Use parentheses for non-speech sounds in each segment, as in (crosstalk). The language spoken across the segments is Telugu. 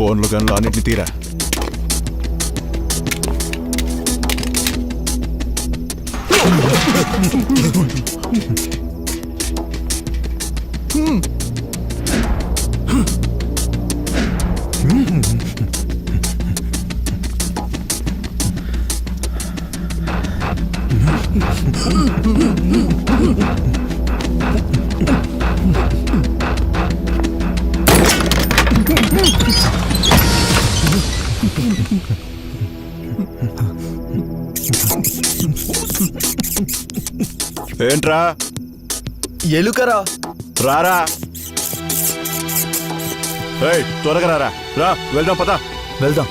ఫోన్లు గన్లు అన్నింటినీ తీరా ఏంట్రా? ఎలుకరా? రారా? ఏయ్ త్వరగా రారా. రా వెళ్దాం పద. వెళ్దాం.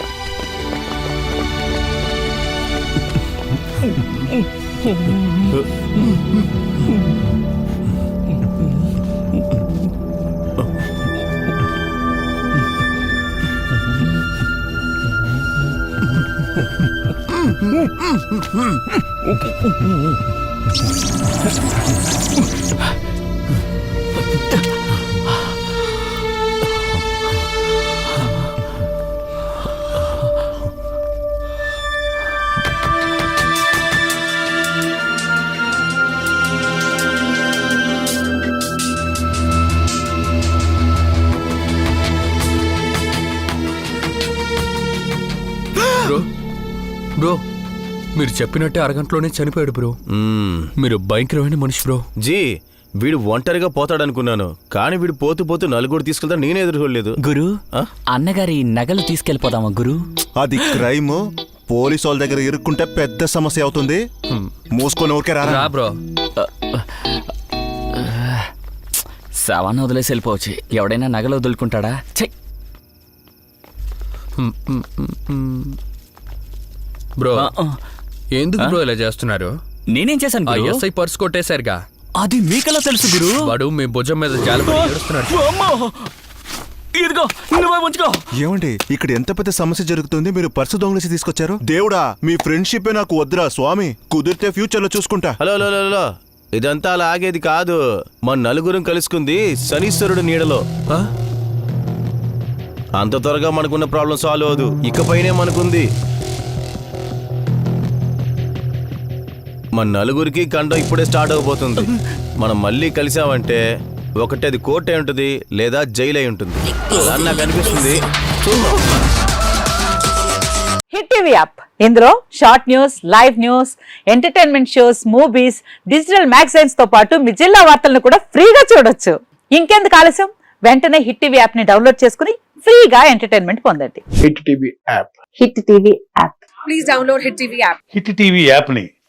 బ్రో బ్రో మీరు చెప్పినట్టే అరగంటలోనే చనిపోయాడు బ్రో. మీరు భయంకరమైన మనిషి బ్రో. జీ వీడు ఒంటరిగా పోతాడనుకున్నాను కానీ వీడు పోతూ పోతూ నలుగురు తీసుకెళ్తా నేనే ఎదుర్కోలేదు. గురు ఆ? అన్నగారి నగలు తీసుకెళ్ళిపోదామా గురు? అది క్రైమ్. పోలీసు వాళ్ళ దగ్గర ఇరుక్కుంటే పెద్ద సమస్య అవుతుంది. మూసుకొని ఊరికే రారా. రా బ్రో. శవాన్ని వదిలేసి వెళ్ళిపోవచ్చు. ఎవడైనా నగలు వదులుకుంటాడా? ఛై! బ్రో. ఎందుకు బ్రో ఇలా చేస్తున్నారు? నేనేం చేశాను ఆ గురు? SI purse కొట్టేశారుగా. అది మీకెలా తెలుసు గురు? వాడు మీ భుజం మీద జాలిపడి ఏడుస్తున్నాడు. అమ్మో! ఇదిగో నువ్వే ఉంచుకో. ఏమండి ఇక్కడ ఎంత పెద్ద సమస్య జరుగుతుంది? మీరు పర్సు దొంగలిసి తీసుకొచ్చారు? దేవుడా మీ ఫ్రెండ్షిప్ నాకు వద్దురా స్వామి. కుదిరితే ఫ్యూచర్లో చూసుకుంటా. Hello hello hello, hello. ఇదంతా అలా ఆగేది కాదు. మన నలుగురం కలుసుకుంది శనీశ్వరుడు నీడలో. ఆ? అంత త్వరగా మనకున్న ప్రాబ్లం సాల్వ్ అవదు ఇకపైనే మనకుంది. మన నలుగురికి కండం ఇప్పుడే స్టార్ట్ అవబోతుంది. మనం మళ్ళీ కలిసామంటే ఒకటి అది కోర్టు అయి ఉంటుంది లేదా జైలు అయి ఉంటుంది. అలా నాకు అనిపిస్తుంది హిట్ టీవీ యాప్. ఇందులో short news live news entertainment shows movies digital మ్యాగజైన్స్తో పాటు మీ జిల్లా వార్తలను కూడా ఫ్రీగా చూడొచ్చు. ఇంకెందుకు ఆలస్యం? వెంటనే హిట్ టీవీ యాప్ని డౌన్లోడ్ చేసుకుని ఫ్రీగా ఎంటర్టైన్మెంట్ పొందండి. Hit TV app. Hit TV app hit TV యాప్ని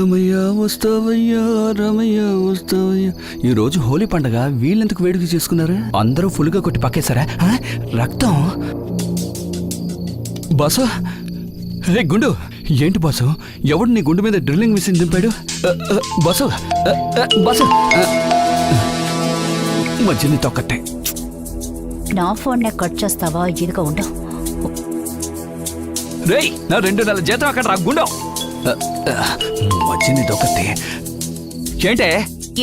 రమయ్య వస్తావయ్యా రమయ్య వస్తావయ్యా. ఈ రోజు హోలీ పండగ వీళ్ళెందుకు వేడుక చేసుకున్నారు? అందరూ ఫుల్గా కొట్టి పక్కేశారా? ఆ? రక్తం? బాసు? రే గుండు! ఏంటి బాసు? ఎవడు నీ గుండు మీద డ్రిల్లింగ్ మిషన్ దింపాడు? ఆ, ఆ, బాసు! ఆ, ఆ, బాసు! ఆ. మధ్యని తొక్కట్టే నా ఫోన్ నే కట్ చేస్తావా? ఇదిగా ఉండవు రేయ్ నా రెండు నెలల జీతం అక్కడ రా గుండు! మధ్యని తొక్కట్టే ఏంటే?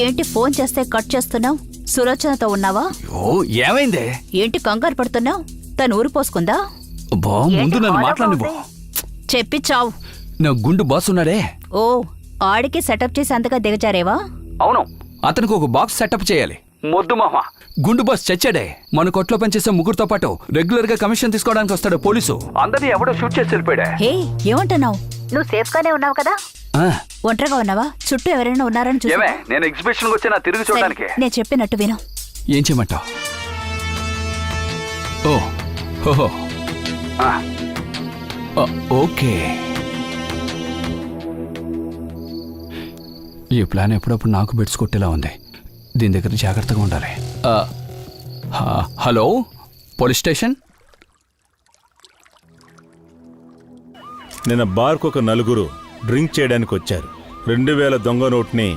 ఏంటి ఫోన్ చేస్తే కట్ చేస్తున్నావు? సులోచనతో ఉన్నావా? ఓ ఏమైంది? ఏంటి కంగారు పడుతున్నావు? తను ఊరు పోసుకుందా? బా ముందు నన్ను మాట్లాడినివ్వు. చెప్పి చావు నా గుండు బాస్ ఉన్నాడే ఓ ఆడికి సెటప్ చేసి అంతగా దిగజారేవా? అవును. అతనికి ఒక బాక్స్ సెటప్ చేయాలి. మొద్దు మామ గుండు బాస్ చచ్చాడే. మన కొట్లో పనిచేసే ముగ్గురుతో పాటు రెగ్యులర్గా కమిషన్ తీసుకోవడానికి వస్తాడు పోలీసు. అందరినీ ఎవడో షూట్ చేసి వెళ్ళిపోయాడే. హే ఏమంటున్నావు? నువ్వు సేఫ్ గానే ఉన్నావు కదా? ఒంటరిగా ఉన్నావా? చుట్టూ ఎవరైనా ఉన్నారని చూసి ఏమే నేను ఎగ్జిబిషన్ వచ్చి నా తిరిగి చూడడానికి. నేను చెప్పినట్టు విను. ఏం చేయమంటావు? ఓ ఓహో ఆ. ఆ, ఓకే. ఈ ప్లాన్ ఎప్పుడప్పుడు నాకు బెడ్స్ కొట్టేలా ఉంది. దీని దగ్గర జాగ్రత్తగా ఉండాలి. హలో? Police station? నిన్న బార్కు ఒక నలుగురు డ్రింక్ చేయడానికి వచ్చారు రెండు వేల దొంగ నోట్ని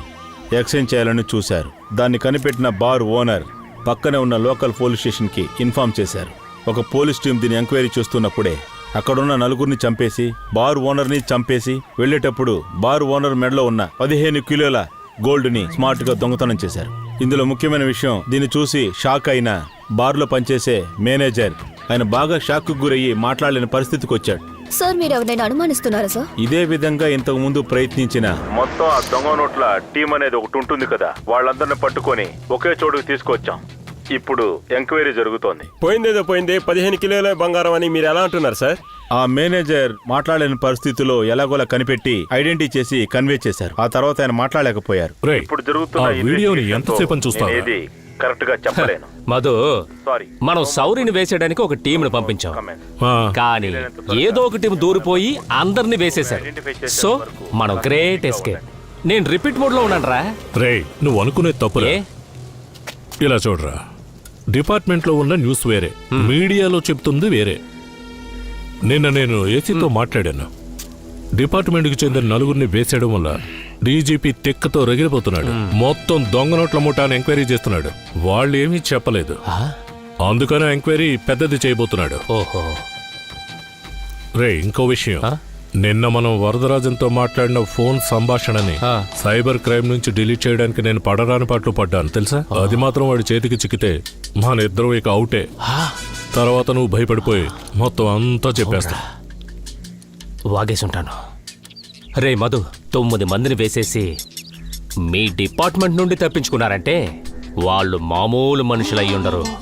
ఎక్స్చేంజ్ చేయాలని చూశారు. దాన్ని కనిపెట్టిన బార్ ఓనర్ పక్కనే ఉన్న లోకల్ పోలీస్ స్టేషన్కి ఇన్ఫార్మ్ చేశారు. ఒక పోలీస్ టీం దీన్ని ఎంక్వైరీ చేస్తున్నప్పుడే అక్కడున్న నలుగురిని చంపేసి బార్ ఓనర్ని చంపేసి వెళ్ళేటప్పుడు బార్ ఓనర్ మెడలో ఉన్న పదిహేను కిలోల గోల్డ్ని స్మార్ట్గా దొంగతనం చేశారు. ఇందులో ముఖ్యమైన విషయం దీన్ని చూసి షాక్ అయిన బార్లో పనిచేసే మేనేజర్ ఆయన బాగా షాక్కు గురయ్యి మాట్లాడలేని పరిస్థితికి వచ్చాడు సార్ మీరు ఎవరైనా అనుమానిస్తున్నారా సార్? ఇదే విధంగా ఇంతకు ముందు ప్రయత్నించిన మొత్తం ఆ దొంగ నోట్ల టీం అనేది ఒకటి ఉంటుంది కదా వాళ్ళందరిని పట్టుకొని ఒకే చోటుకు తీసుకొచ్చాం. ఇప్పుడు ఎంక్వైరీ జరుగుతోంది. పోయిందేదో పోయింది పదిహేను కిలోల బంగారం అని మీరు ఎలా అంటున్నారు సార్? ఆ మేనేజర్ మాట్లాడలేని పరిస్థితిలో ఎలాగోలా కనిపెట్టి ఐడెంటిటీ చేసి కన్వే చేశారు. ఆ తర్వాత ఆయన మాట్లాడలేకపోయారు. ఇప్పుడు జరుగుతున్న వీడియోని investigation తో కరెక్ట్గా చెప్పలేను. (laughs) మధు సారీ మనం సౌరిని వేసేయడానికి ఒక టీంను పంపించాం. కానీ ఏదో ఒక టీం దూరిపోయి అందరిని వేసేశారు. సో మనం గ్రేట్ ఎస్కేప్ నేను రిపీట్ మోడ్లో ఉన్నాను రా రే నువ్వు అనుకునే తప్పులే ఇలా చూడరా. డిపార్ట్మెంట్లో ఉన్న న్యూస్ వేరే. మీడియాలో చెప్తుంది వేరే. నిన్న నేను ఏసీతో మాట్లాడాను. డిపార్ట్మెంట్కి చెందిన నలుగురిని వేసేయడం వల్ల డీజీపీ తెక్కతో రగిలిపోతున్నాడు. మొత్తం దొంగ నోట్ల ముఠాను ఎంక్వైరీ చేస్తున్నాడు. వాళ్ళు ఏమీ చెప్పలేదు అందుకనే ఎంక్వైరీ పెద్దది చేయబోతున్నాడు. ఓహో. రే ఇంకో విషయం? నిన్న మనం వరదరాజన్తో మాట్లాడిన ఫోన్ సంభాషణని. సైబర్ క్రైమ్ నుంచి డిలీట్ చేయడానికి నేను పడరాని పాటలు పడ్డాను. తెలుసా? అది మాత్రం వాడి చేతికి చిక్కితే మన ఇద్దరం ఇక అవుటే. తర్వాత నువ్వు భయపడిపోయి మొత్తం అంతా చెప్పేస్తా. వాగేసుంటాను రే మధు. తొమ్మిది మందిని వేసేసి మీ డిపార్ట్మెంట్ నుండి తప్పించుకున్నారంటే వాళ్ళు మామూలు మనుషులయ్యుండరు. ఉండరు